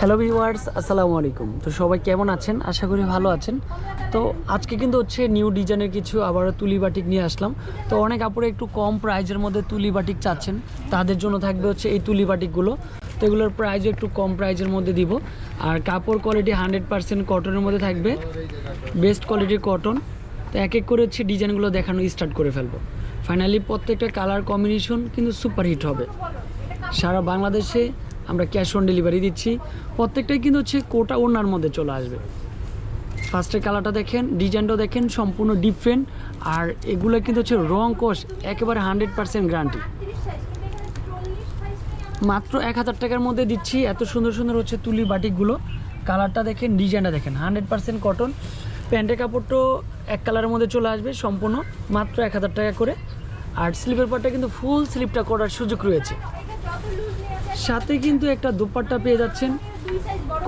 Hello viewers, আসসালামু আলাইকুম। তো সবাই কেমন আছেন? আশা করি ভালো আছেন। তো আজকে কিন্তু হচ্ছে নিউ ডিজাইনের কিছু আবারও তুলি বাটিক নিয়ে আসলাম। তো অনেক আপুরে একটু কম প্রাইজের মধ্যে তুলি বাটিক চাচ্ছেন। তাদের জন্য থাকবে হচ্ছে এই তুলি বাটিকগুলো তো এগুলোর প্রাইসও একটু কম প্রাইজের মধ্যে দিব। আর কাপড় কোয়ালিটি হান্ড্রেড পার্সেন্ট কটনের মধ্যে থাকবে। বেস্ট কোয়ালিটির কটন তো এক এক করে হচ্ছে ডিজাইনগুলো দেখানো স্টার্ট করে ফেলব। ফাইনালি প্রত্যেকটা কালার কম্বিনেশন কিন্তু সুপার হিট হবে। সারা বাংলাদেশে আমরা ক্যাশ অন ডেলিভারি দিচ্ছি। প্রত্যেকটাই কিন্তু হচ্ছে কোটা ওনার মধ্যে চলে আসবে। ফার্স্টের কালারটা দেখেন ডিজাইনটাও দেখেন, সম্পূর্ণ ডিফারেন্ট আর এগুলো কিন্তু হচ্ছে রং কোষ একেবারে হান্ড্রেড পার্সেন্ট গ্যারান্টি মাত্র এক হাজার টাকার মধ্যে দিচ্ছি, এত সুন্দর সুন্দর হচ্ছে তুলি বাটিকগুলো। কালারটা দেখেন ডিজাইনটা দেখেন হান্ড্রেড পার্সেন্ট কটন প্যান্টের কাপড়টাও এক কালারের মধ্যে চলে আসবে সম্পূর্ণ, মাত্র এক হাজার টাকা করে। আর স্লিপের পাটটা কিন্তু ফুল স্লিপটা করার সুযোগ রয়েছে। সাথে কিন্তু একটা দোপাট্টা পেয়ে যাচ্ছেন।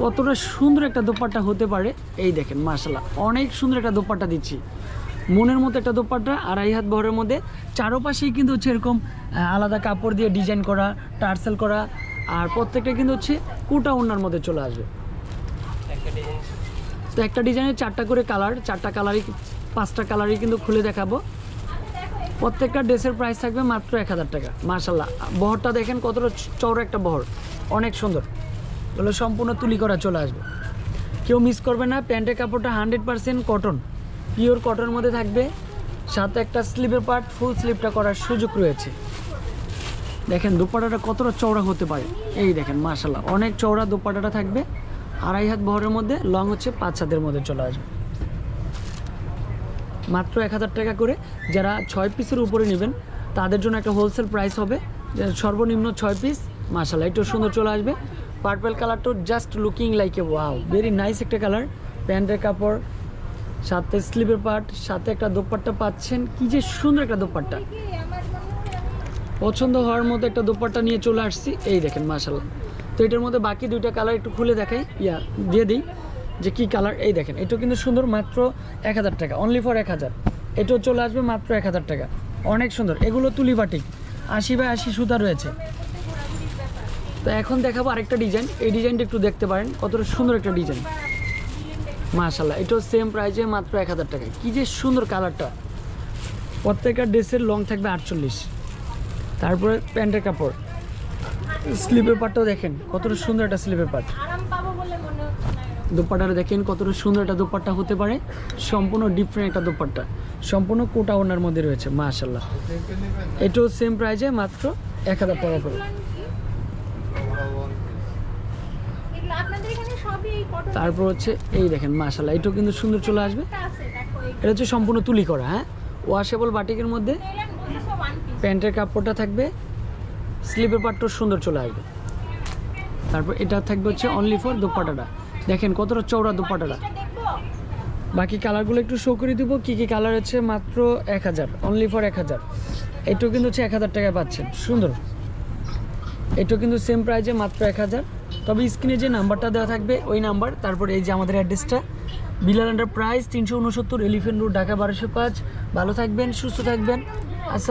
কতটা সুন্দর একটা দোপাট্টা হতে পারে। এই দেখেন মার্শাল্লাহ অনেক সুন্দর একটা দোপাট্টা দিচ্ছি। মনের মতো একটা দোপাট্টা, আড়াই হাত ভরের মধ্যে। চারোপাশেই কিন্তু হচ্ছে এরকম আলাদা কাপড় দিয়ে ডিজাইন করা, টার্সেল করা, আর প্রত্যেকটা কিন্তু হচ্ছে কোটা ওনার মধ্যে চলে আসবে। তো একটা ডিজাইনের চারটা করে কালার, চারটা কালারই, পাঁচটা কালারই কিন্তু খুলে দেখাবো। প্রত্যেকটা ড্রেসের প্রাইস থাকবে মাত্র এক হাজার টাকা। মার্শাল্লাহ বহরটা দেখেন কতটা চওড়া একটা বহর। অনেক সুন্দর। এগুলো সম্পূর্ণ তুলি করা চলে আসবে। কেউ মিস করবে না, প্যান্টের কাপড়টা হান্ড্রেড পার্সেন্ট কটন পিওর কটনের মধ্যে থাকবে। সাথে একটা স্লিপের পার্ট ফুল স্লিপটা করার সুযোগ রয়েছে। দেখেন, দুপাটাটা কতটা চওড়া হতে পারে। এই দেখেন মার্শাল্লাহ অনেক চওড়া দুপাটাটা থাকবে। আড়াই হাত বহরের মধ্যে লং হচ্ছে পাঁচ হাতের মধ্যে চলে আসবে। মাত্র এক হাজার টাকা করে যারা ছয় পিসের উপরে নেবেন, তাদের জন্য একটা হোলসেল প্রাইস হবে। সর্বনিম্ন ছয় পিস মাসাল্লাহ একটু সুন্দর চলে আসবে। পার্পেল কালারটা just looking like a wow very nice একটা কালার প্যান্টের কাপড়, সাথে স্লিপের পার্ট সাথে একটা দোপাট্টা পাচ্ছেন। কি যে সুন্দর একটা দোপাট্টা। পছন্দ হওয়ার মতো একটা দোপাট্টা নিয়ে চলে আসছি। এই দেখেন মাসাল্লাহ তো এটার মধ্যে বাকি দুইটা কালার একটু খুলে দেখাই। ইয়া, দিয়ে দিই। যে কি কালার এই দেখেন এটা কিন্তু সুন্দর মাত্র এক হাজার টাকা অনলি ফর এক হাজার। এটাও চলে আসবে মাত্র এক হাজার টাকা, অনেক সুন্দর। এগুলো তুলি বাটিক, আশি বাই আশি সুতা রয়েছে। তো এখন দেখাবো আরেকটা ডিজাইন এই ডিজাইনটা একটু দেখতে পারেন, কতটা সুন্দর একটা ডিজাইন মাশাল্লাহ এটাও সেম প্রাইসে মাত্র এক হাজার টাকা কী যে সুন্দর কালারটা প্রত্যেকটা ড্রেসের লং থাকবে আটচল্লিশ। তারপরে প্যান্টের কাপড়। স্লিপের পাটটাও দেখেন, কতটা সুন্দর একটা স্লিপের পাট। দোপাট্টাটা দেখেন কতটা সুন্দর একটা দোপাট্টা হতে পারে। সম্পূর্ণ ডিফারেন্ট একটা দোপাট্টা। সম্পূর্ণ কোটা ওনার মধ্যে রয়েছে মাশাল্লাহ এটাও সেম প্রাইজে মাত্র এক হাজার টাকা করে। তারপর হচ্ছে, এই দেখেন মাশাল্লাহ এটাও কিন্তু সুন্দর চলে আসবে। এটা হচ্ছে সম্পূর্ণ তুলি করা হ্যাঁ? ওয়াশেবল বাটিকের মধ্যে প্যান্টের কাপড়টা থাকবে, স্লিপের পাটটাও সুন্দর চলে আসবে। তারপর এটা থাকবে হচ্ছে অনলি ফর দোপাটাটা। দেখেন কতটা চওড়া দোপাটাটা। বাকি কালারগুলো একটু শো করে দিব, কী কী কালার আছে মাত্র এক হাজার অনলি ফর এক হাজার। এটাও কিন্তু হচ্ছে এক হাজার টাকায় পাচ্ছেন, সুন্দর। এটাও কিন্তু সেম প্রাইজে মাত্র এক হাজার। তবে স্ক্রিনে যে নাম্বারটা দেওয়া থাকবে, ওই নাম্বার তারপর এই যে আমাদের অ্যাড্রেসটা বিলাল আন্ডার প্রাইস তিনশো উনসত্তর এলিফেন্ট রোড ঢাকা বারোশো পাঁচ। ভালো থাকবেন, সুস্থ থাকবেন।